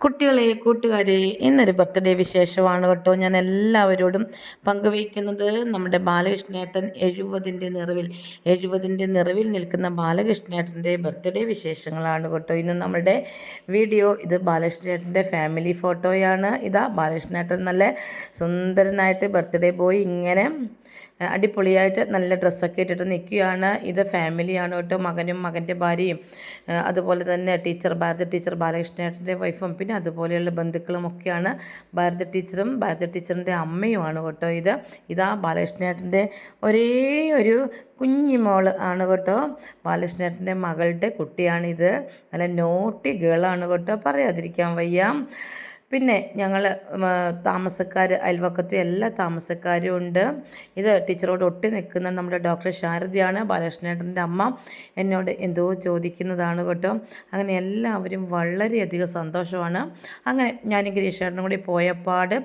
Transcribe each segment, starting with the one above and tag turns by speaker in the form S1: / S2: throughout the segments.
S1: കുട്ടികളെ കൂട്ടുകാരെ ഇന്നൊരു ബർത്ത്ഡേ വിശേഷമാണ് കേട്ടോ. ഞാൻ എല്ലാവരോടും പങ്കുവയ്ക്കുന്നത് നമ്മുടെ ബാലകൃഷ്ണേട്ടൻ എഴുപതിന്റെ നിറവിൽ. എഴുപതിന്റെ നിറവിൽ നിൽക്കുന്ന ബാലകൃഷ്ണേട്ടന്റെ ബർത്ത്ഡേ വിശേഷങ്ങളാണ് കേട്ടോ. ഇന്ന് നമ്മുടെ വീഡിയോ ഇത് ബാലകൃഷ്ണേട്ടന്റെ ഫാമിലി ഫോട്ടോയാണ് ഇതാ ബാലകൃഷ്ണേട്ടൻ നല്ല സുന്ദരനായിട്ട് ബർത്ത്ഡേ ബോയ് ഇങ്ങനെ അടിപൊളിയായിട്ട് നല്ല ഡ്രസ്സൊക്കെ ഇട്ടിട്ട് നിൽക്കുകയാണ്. ഇത് ഫാമിലിയാണ് കേട്ടോ. മകനും മകന്റെ ഭാര്യയും. അതുപോലെ തന്നെ ടീച്ചർ ഭാരത ടീച്ചർ ബാലകൃഷ്ണേട്ടന്റെ വൈഫും. പിന്നെ അതുപോലെയുള്ള ബന്ധുക്കളും ഒക്കെയാണ് ഭാരത ടീച്ചറും. ഭാരത ടീച്ചറിന്റെ അമ്മയുമാണ് കേട്ടോ ഇത്. ഇതാ ബാലകൃഷ്ണേട്ടന്റെ ഒരേ ഒരു കുഞ്ഞിമോൾ ആണ് കേട്ടോ. ബാലകൃഷ്ണേട്ടന്റെ മകളുടെ കുട്ടിയാണിത്. നല്ല നോട്ടി ഗേളാണ് കേട്ടോ. പറയാതിരിക്കാൻ വയ്യ. പിന്നെ ഞങ്ങൾ താമസക്കാർ അയൽവക്കത്തെ എല്ലാ താമസക്കാരും ഉണ്ട്. ഇത് ടീച്ചറോട് ഒട്ടി നിൽക്കുന്ന നമ്മുടെ ഡോക്ടർ ശാരദയാണ് ബാലകൃഷ്ണേട്ടന്റെ അമ്മ. എന്നോട് എന്തോ ചോദിക്കുന്നതാണ് കേട്ടോ. അങ്ങനെ എല്ലാവരും വളരെയധികം സന്തോഷമാണ്. അങ്ങനെ ഞാൻ ഗിരീഷേട്ടനും കൂടി പോയപ്പാട്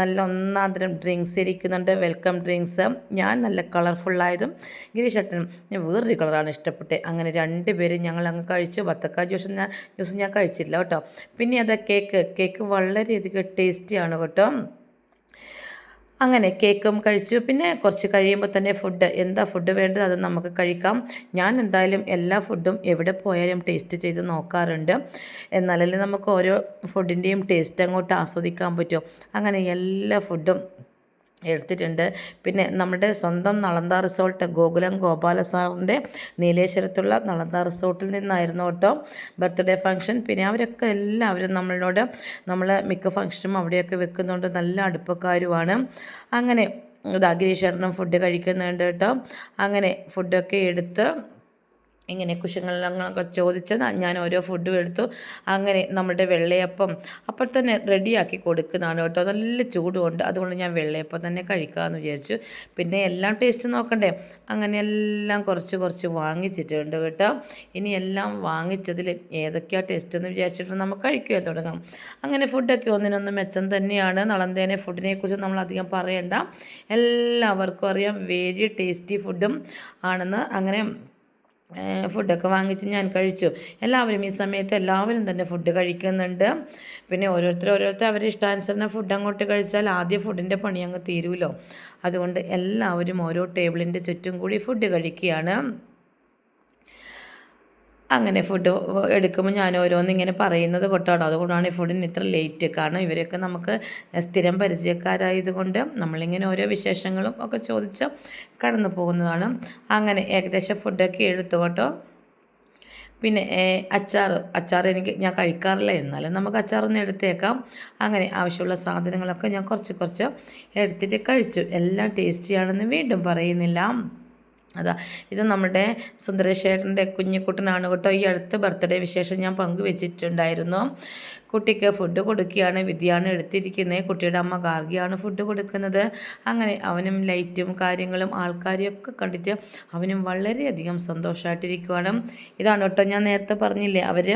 S1: നല്ല ഒന്നാന്തരം തരം ഡ്രിങ്ക്സ് ഇരിക്കുന്നുണ്ട് വെൽക്കം ഡ്രിങ്ക്സ്. ഞാൻ നല്ല കളർഫുള്ളായതും ഗിരീഷേട്ടനും വേറൊരു കളറാണ് ഇഷ്ടപ്പെട്ടത് അങ്ങനെ രണ്ട് പേരും ഞങ്ങൾ അങ്ങ് കഴിച്ചു. ബത്തക്ക ജ്യൂസ് ഞാൻ ജ്യൂസ് ഞാൻ കഴിച്ചില്ല കേട്ടോ. പിന്നെ അത് കേക്ക് കേക്ക് വളരെയധികം ടേസ്റ്റിയാണ് കേട്ടോ. അങ്ങനെ കേക്കും കഴിച്ചു. പിന്നെ കുറച്ച് കഴിയുമ്പോൾ തന്നെ ഫുഡ് എന്താ ഫുഡ് വേണ്ടത് അത് നമുക്ക് കഴിക്കാം. ഞാൻ എന്തായാലും എല്ലാ ഫുഡും എവിടെ പോയാലും ടേസ്റ്റ് ചെയ്ത് നോക്കാറുണ്ട്. എന്നാലല്ലേ നമുക്ക് ഓരോ ഫുഡിന്റെയും ടേസ്റ്റ് അങ്ങോട്ട് ആസ്വദിക്കാൻ പറ്റും. അങ്ങനെ എല്ലാ ഫുഡും എടുത്തിട്ടുണ്ട്. പിന്നെ നമ്മുടെ സ്വന്തം നളന്ത റിസോർട്ട് ഗോകുലം ഗോപാല സാറിന്റെ നീലേശ്വരത്തുള്ള നളന്ത റിസോർട്ടിൽ നിന്നായിരുന്നു കേട്ടോ ബർത്ത്ഡേ ഫംഗ്ഷൻ. പിന്നെ അവരൊക്കെ എല്ലാവരും നമ്മളോട് നമ്മൾ മിക്ക ഫംഗ്ഷനും അവിടെയൊക്കെ വെക്കുന്നുണ്ട് നല്ല അടുപ്പക്കാരുമാണ്. അങ്ങനെ ഇത് ഗിരീശ്വരനും ഫുഡ് കഴിക്കുന്നുണ്ട് കേട്ടോ. അങ്ങനെ ഫുഡൊക്കെ എടുത്ത് ഇങ്ങനെ കുശങ്ങളൊക്കെ ചോദിച്ച് ഞാൻ ഓരോ ഫുഡും എടുത്തു. അങ്ങനെ നമ്മുടെ വെള്ളയപ്പം അപ്പോൾ തന്നെ റെഡിയാക്കി കൊടുക്കുന്നതാണ് കേട്ടോ. നല്ല ചൂടുണ്ട് അതുകൊണ്ട് ഞാൻ വെള്ളയപ്പം തന്നെ കഴിക്കാമെന്ന് വിചാരിച്ചു. പിന്നെ എല്ലാം ടേസ്റ്റ് നോക്കണ്ടേ? അങ്ങനെ എല്ലാം കുറച്ച് കുറച്ച് വാങ്ങിച്ചിട്ടുണ്ട് കേട്ടോ. ഇനി എല്ലാം വാങ്ങിച്ചതിൽ ഏതൊക്കെയാണ് ടേസ്റ്റ് എന്ന് വിചാരിച്ചിട്ട് നമുക്ക് കഴിക്കാൻ തുടങ്ങാം. അങ്ങനെ ഫുഡൊക്കെ ഒന്നിനൊന്ന് മെച്ചം തന്നെയാണ്. നളന്തേനെ ഫുഡിനെ കുറിച്ച് നമ്മൾ അധികം പറയണ്ട. എല്ലാവർക്കും അറിയാം. വെരി ടേസ്റ്റി ഫുഡും ആണെന്ന്. അങ്ങനെ ഫുഡൊക്കെ വാങ്ങിച്ച് ഞാൻ കഴിച്ചു. എല്ലാവരും ഈ സമയത്ത് എല്ലാവരും തന്നെ ഫുഡ് കഴിക്കുന്നുണ്ട്. പിന്നെ ഓരോരുത്തർ ഓരോരുത്തർ അവരുടെ ഇഷ്ടാനുസരണം ഫുഡ് അങ്ങോട്ട് കഴിച്ചാൽ ആദ്യ ഫുഡിന്റെ പണി അങ്ങ് തീരുമല്ലോ അതുകൊണ്ട് എല്ലാവരും ഓരോ ടേബിളിന്റെ ചുറ്റും കൂടി ഫുഡ് കഴിക്കുകയാണ്. അങ്ങനെ ഫുഡ് എടുക്കുമ്പോൾ ഞാൻ ഓരോന്ന് ഇങ്ങനെ പറയുന്നത് കൊണ്ടാണ്. അതുകൊണ്ടാണ് ഈ ഫുഡിന് ഇത്ര ലേറ്റ് കാരണം ഇവരൊക്കെ നമുക്ക് സ്ഥിരം പരിചയക്കാരായതുകൊണ്ട് നമ്മളിങ്ങനെ ഓരോ വിശേഷങ്ങളും ഒക്കെ ചോദിച്ച് കടന്നു പോകുന്നതാണ്. അങ്ങനെ ഏകദേശം ഫുഡൊക്കെ എടുത്തു കേട്ടോ. പിന്നെ അച്ചാർ അച്ചാർ എനിക്ക് ഞാൻ കഴിക്കാറില്ല. എന്നാലും നമുക്ക് അച്ചാറൊന്ന് എടുത്തേക്കാം. അങ്ങനെ ആവശ്യമുള്ള സാധനങ്ങളൊക്കെ ഞാൻ കുറച്ച് കുറച്ച് എടുത്തിട്ട് കഴിച്ചു. എല്ലാം ടേസ്റ്റിയാണെന്ന് വീണ്ടും പറയുന്നില്ല. അതാ. ഇത് നമ്മുടെ സുന്ദരശേഖരന്റെ കുഞ്ഞിക്കുട്ടനാണ് കേട്ടോ. ഈ അടുത്ത ബർത്ത്ഡേ വിശേഷം ഞാൻ പങ്കുവെച്ചിട്ടുണ്ടായിരുന്നു. കുട്ടിക്ക് ഫുഡ് കൊടുക്കുകയാണ് വിദ്യയാണ് എടുത്തിരിക്കുന്നത്. കുട്ടിയുടെ അമ്മ ഗാർഗിയാണ് ഫുഡ് കൊടുക്കുന്നത്. അങ്ങനെ അവനും ലൈറ്റും കാര്യങ്ങളും ആൾക്കാരെയൊക്കെ കണ്ടിട്ട് അവനും വളരെയധികം സന്തോഷമായിട്ടിരിക്കുവാണ് ഇതാണ് കേട്ടോ ഞാൻ നേരത്തെ പറഞ്ഞില്ലേ അവർ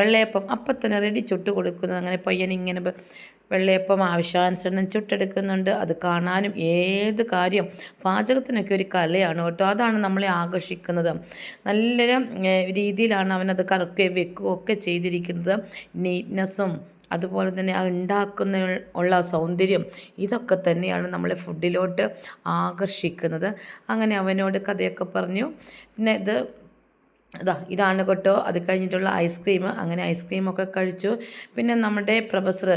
S1: വെള്ളയപ്പം അപ്പം തന്നെ റെഡി ചുട്ട് കൊടുക്കുന്നത്. അങ്ങനെ പയ്യൻ ഇങ്ങനെ വെള്ളയപ്പം ആവശ്യാനുസരണം ചുട്ടെടുക്കുന്നുണ്ട്. അത് കാണാനും ഏത് കാര്യം പാചകത്തിനൊക്കെ ഒരു കലയാണ് കേട്ടോ. അതാണ് നമ്മളെ ആകർഷിക്കുന്നത്. നല്ലൊരു രീതിയിലാണ് അവനത് കറക്കുകയും വെക്കുകയും ഒക്കെ ചെയ്തിരിക്കുന്നത്. നീറ്റ്നെസ്സും അതുപോലെ തന്നെ ആ ഉണ്ടാക്കുന്ന ഉള്ള സൗന്ദര്യം ഇതൊക്കെ തന്നെയാണ് നമ്മളെ ഫുഡിലോട്ട് ആകർഷിക്കുന്നത്. അങ്ങനെ അവനോട് കഥയൊക്കെ പറഞ്ഞു. പിന്നെ ഇത് അതാ ഇതാണ് കേട്ടോ അത് കഴിഞ്ഞിട്ടുള്ള ഐസ്ക്രീം അങ്ങനെ ഐസ്ക്രീമൊക്കെ കഴിച്ചു. പിന്നെ നമ്മുടെ പ്രൊഫസർ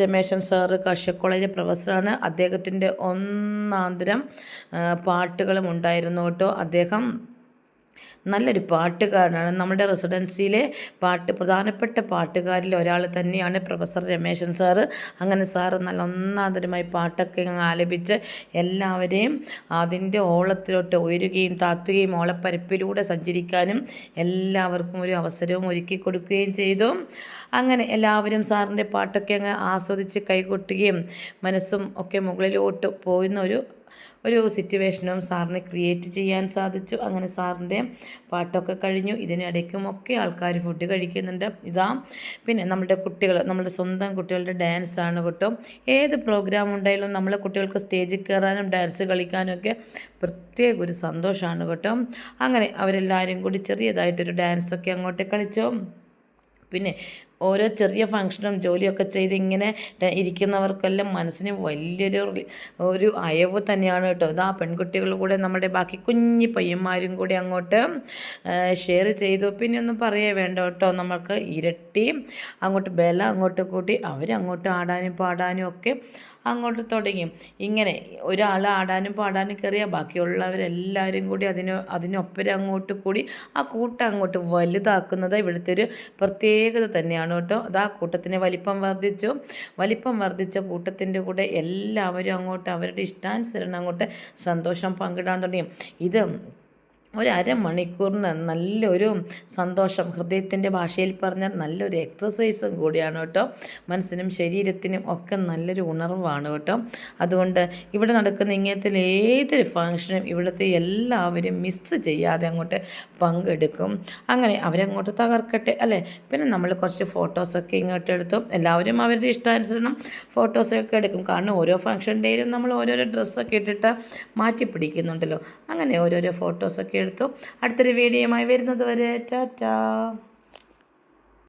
S1: രമേശൻ സാറ് കാർഷിക കോളേജ് പ്രൊഫസറാണ്. അദ്ദേഹത്തിന്റെ ഒന്നാന്തരം പാട്ടുകളും ഉണ്ടായിരുന്നു കേട്ടോ. അദ്ദേഹം നല്ലൊരു പാട്ടുകാരനാണ്. നമ്മുടെ റെസിഡൻസിയിലെ പാട്ട് പ്രധാനപ്പെട്ട പാട്ടുകാരിൽ ഒരാൾ തന്നെയാണ് പ്രൊഫസർ രമേശൻ സാറ് അങ്ങനെ സാറ് നല്ല ഒന്നാന്തരമായി പാട്ടൊക്കെ ആലപിച്ച് എല്ലാവരെയും അതിന്റെ ഓളത്തിലോട്ട് ഉയരുകയും താത്തുകയും ഓളപ്പരപ്പിലൂടെ സഞ്ചരിക്കാനും എല്ലാവർക്കും ഒരു അവസരവും ഒരുക്കി കൊടുക്കുകയും ചെയ്തു. അങ്ങനെ എല്ലാവരും സാറിന്റെ പാട്ടൊക്കെ അങ്ങ് ആസ്വദിച്ച് കൈകൊട്ടുകയും മനസ്സും ഒക്കെ മുകളിലോട്ട് പോയുന്ന ഒരു ഒരു സിറ്റുവേഷനും സാറിന് ക്രിയേറ്റ് ചെയ്യാൻ സാധിച്ചു. അങ്ങനെ സാറിന്റെ പാട്ടൊക്കെ കഴിഞ്ഞു. ഇതിനിടയ്ക്കും ഒക്കെ ആൾക്കാർ ഫുഡ് കഴിക്കുന്നുണ്ട്. ഇതാ പിന്നെ നമ്മുടെ കുട്ടികൾ നമ്മുടെ സ്വന്തം കുട്ടികളുടെ ഡാൻസ് ആണ് കേട്ടോ. ഏത് പ്രോഗ്രാം ഉണ്ടായാലും നമ്മളെ കുട്ടികൾക്ക് സ്റ്റേജിൽ കയറാനും ഡാൻസ് കളിക്കാനും ഒക്കെ പ്രത്യേക ഒരു സന്തോഷമാണ് കേട്ടോ. അങ്ങനെ അവരെല്ലാവരും കൂടി ചെറിയതായിട്ടൊരു ഡാൻസൊക്കെ അങ്ങോട്ട് കളിച്ചോ. പിന്നെ ഓരോ ചെറിയ ഫങ്ഷനും ജോലിയൊക്കെ ചെയ്ത് ഇങ്ങനെ ഇരിക്കുന്നവർക്കെല്ലാം മനസ്സിന് വലിയൊരു ഒരു അയവ് തന്നെയാണ് കേട്ടോ. ഇതാ പെൺകുട്ടികൾ കൂടെ നമ്മുടെ ബാക്കി കുഞ്ഞി പയ്യന്മാരും കൂടി അങ്ങോട്ട് ഷെയർ ചെയ്തു. പിന്നെ ഒന്നും പറയേ വേണ്ട കേട്ടോ. നമുക്ക് ഇരട്ടി അങ്ങോട്ട് ബല അങ്ങോട്ട് കൂട്ടി അവരങ്ങോട്ട് ആടാനും പാടാനും ഒക്കെ അങ്ങോട്ട് തുടങ്ങി. ഇങ്ങനെ ഒരാൾ ആടാനും പാടാനും കയറിയാൽ ബാക്കിയുള്ളവരെല്ലാവരും കൂടി അതിന് അതിനൊപ്പരം അങ്ങോട്ട് കൂടി ആ കൂട്ടം അങ്ങോട്ട് വലുതാക്കുന്നത് ഇവിടുത്തെ ഒരു പ്രത്യേകത തന്നെയാണ് കേട്ടോ അത് ആ കൂട്ടത്തിന് വലിപ്പം വർദ്ധിച്ചു. വലിപ്പം വർദ്ധിച്ച കൂട്ടത്തിന്റെ കൂടെ എല്ലാവരും അങ്ങോട്ട് അവരുടെ ഇഷ്ടാനുസരണം അങ്ങോട്ട് സന്തോഷം പങ്കിടാൻ തുടങ്ങി. ഇത് ഒരു നല്ലൊരു സന്തോഷം. ഹൃദയത്തിന്റെ ഭാഷയിൽ പറഞ്ഞാൽ നല്ലൊരു എക്സസൈസും കൂടിയാണ് കേട്ടോ. മനസ്സിനും ശരീരത്തിനും ഒക്കെ നല്ലൊരു ഉണർവാണ് കേട്ടോ. അതുകൊണ്ട് ഇവിടെ നടക്കുന്ന ഇങ്ങനത്തെ ഏതൊരു ഫങ്ഷനും ഇവിടുത്തെ എല്ലാവരും മിസ്സ് ചെയ്യാതെ അങ്ങോട്ട് പങ്കെടുക്കും. അങ്ങനെ അവരങ്ങോട്ട് തകർക്കട്ടെ അല്ലേ? പിന്നെ നമ്മൾ കുറച്ച് ഫോട്ടോസൊക്കെ ഇങ്ങോട്ട് എടുത്തു എല്ലാവരും അവരുടെ ഇഷ്ടാനുസരണം ഫോട്ടോസൊക്കെ എടുക്കും. കാരണം ഓരോ ഫങ്ഷൻ ഡേയിലും നമ്മൾ ഓരോരോ ഡ്രസ്സൊക്കെ ഇട്ടിട്ട് മാറ്റി പിടിക്കുന്നുണ്ടല്ലോ അങ്ങനെ ഓരോരോ ഫോട്ടോസൊക്കെ എടുത്തു. അടുത്തൊരു വീഡിയോയുമായി വരുന്നത് വരെ ടാറ്റാ.